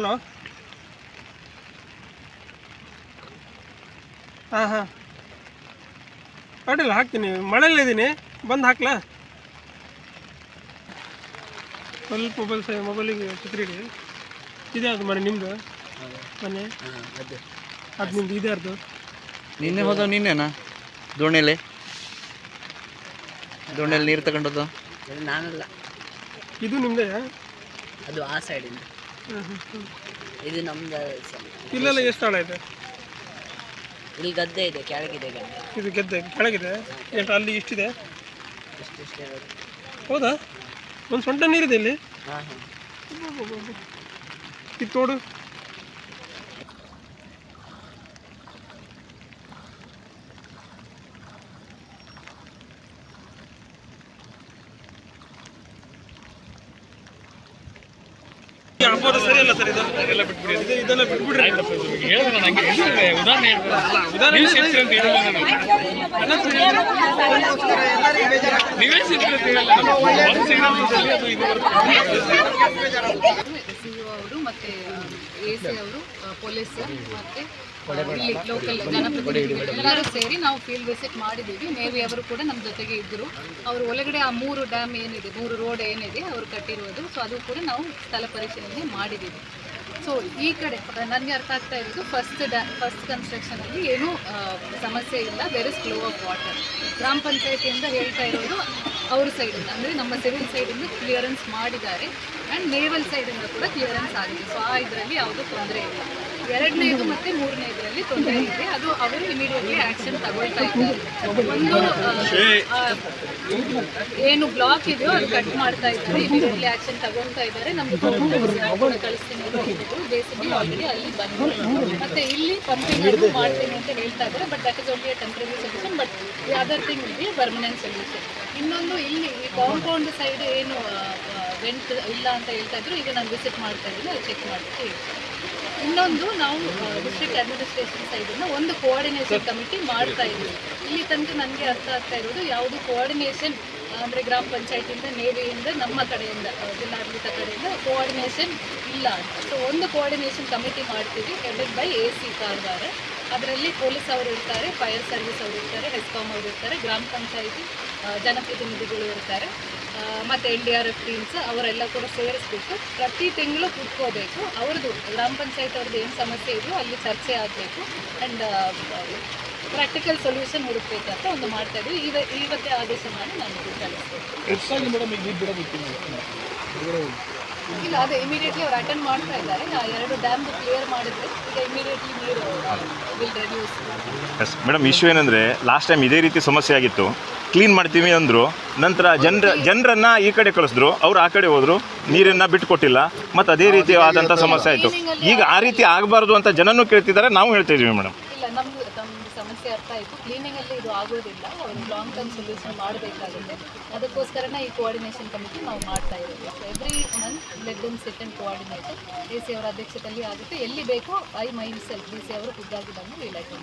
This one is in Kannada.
ಹಲೋ. ಹಾಂ ಹಾಂ. ಅಡ್ಡಿಲ್ಲ ಹಾಕ್ತೀನಿ. ಮಳೆಯಲ್ಲಿದ್ದೀನಿ ಬಂದು ಹಾಕ್ಲಾ. ಸ್ವಲ್ಪ ಮೊಬೈಲ್ ಸಹ ಮೊಬೈಲಿಗೆ ಸೆಕ್ಯೂರಿಟಿ ಇದೆ ಅದು ಮನೆ ನಿಮ್ಮದು ಮನೆ? ಅದು ಅದು ನಿಮ್ದು ಇದೆ ಅದು ನಿನ್ನೆ ಹೋದ ನಿನ್ನೆನಾ? ದೋಣಿಯಲ್ಲಿ? ದೋಣಿಯಲ್ಲಿ ನೀರು ತಗೊಂಡದ್ದು? ಇದು ನಾನಲ್ಲ. ಇದು ನಿಮ್ಮದೇ ಅದು ಆ ಸೈಡಿಂದ ಇದು ನಮ್ದು ಇಲ್ಲೆಲ್ಲ ಎಷ್ಟು ಹಳೆ ಇದೆ? ಇಲ್ಲಿ ಗದ್ದೆ ಇದೆ ಕೆಳಗಿದೆ ಗದ್ದೆ. ಇದು ಗದ್ದೆ ಕೆಳಗಿದೆ? ಎಷ್ಟು ಅಲ್ಲಿ ಇಷ್ಟಿದೆ? ಇಷ್ಟಿಷ್ಟೇ ಇರೋದು. ಹೌದಾ? ಒಂದು ಸೊಂಟ ನೀರಿದೆ ಇಲ್ಲಿ? ಹಾಂ ಹಾಂ. ಇದು ತೋಡು. ಸರಿ ಅಲ್ಲ ಸರ್ ಇದು? ಎಲ್ಲ ಬಿಟ್ಬಿಡಿ. ಇದು- ಇದೆಲ್ಲ ಬಿಟ್ಬಿಡ್ರಿ. ಸಿ ಅವರು ಮತ್ತೆ ಎ ಸಿ ಅವರು ಪೊಲೀಸ್ ಮತ್ತೆ ಇಲ್ಲಿ ಲೋಕಲ್ ಜನಪ್ರತಿನಿಧಿಗಳು ಎಲ್ಲರೂ ಸೇರಿ ನಾವು ಫೀಲ್ಡ್ ವಿಸಿಟ್ ಮಾಡಿದ್ದೀವಿ. ನೇವಿ ಅವರು ಕೂಡ ನಮ್ಮ ಜೊತೆಗೆ ಇದ್ದರು ಅವರು ಒಳಗಡೆ ಆ ಮೂರು ಡ್ಯಾಮ್ ಏನಿದೆ ಮೂರು ರೋಡ್ ಏನಿದೆ ಅವರು ಕಟ್ಟಿರುವುದು ಸೊ ಅದು ಕೂಡ ನಾವು ಸ್ಥಳ ಪರಿಶೀಲನೆ ಮಾಡಿದ್ದೀವಿ. ಸೊ ಈ ಕಡೆ ನನಗೆ ಅರ್ಥ ಆಗ್ತಾ ಇರೋದು ಫಸ್ಟ್ ಡ್ಯಾ ಫಸ್ಟ್ ಕನ್ಸ್ಟ್ರಕ್ಷನಲ್ಲಿ ಏನೂ ಸಮಸ್ಯೆ ಇಲ್ಲ. There is flow of water ಗ್ರಾಮ ಪಂಚಾಯತಿಯಿಂದ ಹೇಳ್ತಾ ಇರೋದು ಅವ್ರ ಸೈಡಿಂದ ಅಂದರೆ ನಮ್ಮ ಸಿವಿಲ್ ಸೈಡಿಂದ ಕ್ಲಿಯರೆನ್ಸ್ ಮಾಡಿದ್ದಾರೆ. ಆ್ಯಂಡ್ ನೇವಲ್ ಸೈಡಿಂದ ಕೂಡ ಕ್ಲಿಯರೆನ್ಸ್ ಆಗಿದೆ ಸೊ ಆ ಇದರಲ್ಲಿ ಯಾವುದೂ ತೊಂದರೆ ಇಲ್ಲ. ಎರಡನೇದು ಮತ್ತು ಮೂರನೇ ಇದರಲ್ಲಿ ತೊಂದರೆ ಇದೆ. ಅದು ಅವರು ಇಮಿಡಿಯೇಟ್ಲಿ ಆ್ಯಕ್ಷನ್ ತಗೊಳ್ತಾ ಇದ್ದಾರೆ. ಒಂದು ಏನು ಬ್ಲಾಕ್ ಇದೆಯೋ ಅದು ಕಟ್ ಮಾಡ್ತಾ ಇದ್ದಾರೆ. ಇಮಿಡಿಯೇಟ್ಲಿ ಆ್ಯಕ್ಷನ್ ತಗೊಳ್ತಾ ಇದ್ದಾರೆ. ಕೂಡ ಕಳಿಸ್ತೀನಿ ಬೇಸಿಗೆ ಆಲ್ರೆಡಿ ಅಲ್ಲಿ ಬಂದು ಮತ್ತೆ ಇಲ್ಲಿ ಪಂಪಿಂಗ್ ಮಾಡ್ತೀನಿ ಅಂತ ಹೇಳ್ತಾ ಇದ್ದಾರೆ. But that is only temporary solution but ಯಾವ್ದರ್ thing ಇಲ್ಲಿ ಪರ್ಮನೆಂಟ್ ಸೊಲ್ಯೂಷನ್ ಇನ್ನೊಂದು ಇಲ್ಲಿ ಈ ಕಾಂಪೌಂಡ್ ಸೈಡ್ ಏನು ವೆಂಟ್ ಇಲ್ಲ ಅಂತ ಹೇಳ್ತಾ ಇದ್ರು, ಈಗ ನಾನು ವಿಸಿಟ್ ಮಾಡ್ತಾ ಇದ್ದೀನಿ ಚೆಕ್ ಮಾಡ್ತೀವಿ ಇನ್ನೊಂದು ನಾವು ಡಿಸ್ಟ್ರಿಕ್ಟ್ ಅಡ್ಮಿನಿಸ್ಟ್ರೇಷನ್ ಸೈಡನ್ನು ಒಂದು ಕೋಆರ್ಡಿನೇಷನ್ ಕಮಿಟಿ ಮಾಡ್ತಾ ಇದ್ದೀವಿ. ಇಲ್ಲಿ ತನಕ ನನಗೆ ಅರ್ಥ ಆಗ್ತಾ ಇರೋದು, ಯಾವುದು ಕೋಆರ್ಡಿನೇಷನ್ ಅಂದರೆ ಗ್ರಾಮ ಪಂಚಾಯತಿಯಿಂದ ನೇವಿಯಿಂದ ನಮ್ಮ ಕಡೆಯಿಂದ ಜಿಲ್ಲಾಡಳಿತ ಕಡೆಯಿಂದ ಕೋಆರ್ಡಿನೇಷನ್ ಇಲ್ಲ ಅಂತ. ಸೊ ಒಂದು ಕೋಆರ್ಡಿನೇಷನ್ ಕಮಿಟಿ ಮಾಡ್ತೀವಿ headed by A C Karwar ಅದರಲ್ಲಿ ಪೊಲೀಸ್ ಅವರು ಇರ್ತಾರೆ ಫೈರ್ ಸರ್ವಿಸ್ ಅವರು ಇರ್ತಾರೆ ಹೆಸ್ಕಾಮ್ ಅವರು ಇರ್ತಾರೆ, ಗ್ರಾಮ ಪಂಚಾಯಿತಿ ಜನಪ್ರತಿನಿಧಿಗಳು ಇರ್ತಾರೆ. ಮತ್ತೆ N D R F teams ಅವರೆಲ್ಲ ಕೂಡ ಸೇರಿಸ್ಬಿಟ್ಟು ಪ್ರತಿ ತಿಂಗಳು ಕುತ್ಕೋಬೇಕು. ಅವ್ರದ್ದು ಗ್ರಾಮ ಪಂಚಾಯತ್ ಅವ್ರದ್ದು ಏನು ಸಮಸ್ಯೆ ಇದೆಯೋ ಅಲ್ಲಿ ಚರ್ಚೆ ಆಗಬೇಕು. ಆ್ಯಂಡ್ ಪ್ರಾಕ್ಟಿಕಲ್ ಸೊಲ್ಯೂಷನ್ ಹುಡುಕ್ಬೇಕಂತ ಒಂದು ಮಾಡ್ತಾ ಇದ್ವಿ. ಇವ ಇವತ್ತೇ ಆದೇಶ ಮಾಡಿ ನಾನು ಇಲ್ಲ ಅದೇ ಇಮಿಡಿಯೇಟ್ಲಿ ಅವ್ರು ಅಟೆಂಡ್ ಮಾಡ್ತಾ ಇದ್ದಾರೆ. ಎರಡು ಡ್ಯಾಮ್ ಕ್ಲಿಯರ್ ಮಾಡಿದ್ರೆ ಈಗ ಇಮಿಡಿಯೇಟ್ಲಿ ನೀರು ಎಸ್ ಮೇಡಮ್ ಇಶ್ಯೂ ಏನಂದರೆ ಲಾಸ್ಟ್ ಟೈಮ್ ಇದೇ ರೀತಿ ಸಮಸ್ಯೆ ಆಗಿತ್ತು. ಕ್ಲೀನ್ ಮಾಡ್ತೀವಿ ಅಂದರು ನಂತರ ಜನರ ಜನರನ್ನು ಈ ಕಡೆ ಕಳಿಸಿದ್ರು ಅವ್ರು ಆ ಕಡೆ ಹೋದರು ನೀರನ್ನು ಬಿಟ್ಟುಕೊಟ್ಟಿಲ್ಲ ಮತ್ತು ಅದೇ ರೀತಿ ಆದಂಥ ಸಮಸ್ಯೆ ಆಯಿತು. ಈಗ ಆ ರೀತಿ ಆಗಬಾರ್ದು ಅಂತ ಜನನೂ ಕೇಳ್ತಿದ್ದಾರೆ ನಾವು ಹೇಳ್ತಾ ಇದೀವಿ ಮೇಡಮ್ ಸಮಸ್ಯೆ ಅರ್ಥ ಆಯಿತು. ಕ್ಲೀನಿಂಗಲ್ಲಿ ಇದು ಆಗೋದಿಲ್ಲ. ಒಂದು ಲಾಂಗ್ ಟರ್ಮ್ ಸೊಲ್ಯೂಷನ್ ಮಾಡಬೇಕಾಗುತ್ತೆ. ಅದಕ್ಕೋಸ್ಕರನೇ ಈ ಕೋಆರ್ಡಿನೇಷನ್ ಕಮಿಟಿ ನಾವು ಮಾಡ್ತಾ ಇದ್ದೀವಿ every month let them set and coordinator D C ಅವರ ಅಧ್ಯಕ್ಷತೆಯಲ್ಲಿ ಆಗುತ್ತೆ. ಎಲ್ಲಿ ಬೇಕೋ I myself D C ಅವರು ಖುದ್ದಾಗಿ ಬಂದು ವಿಲೈಟ್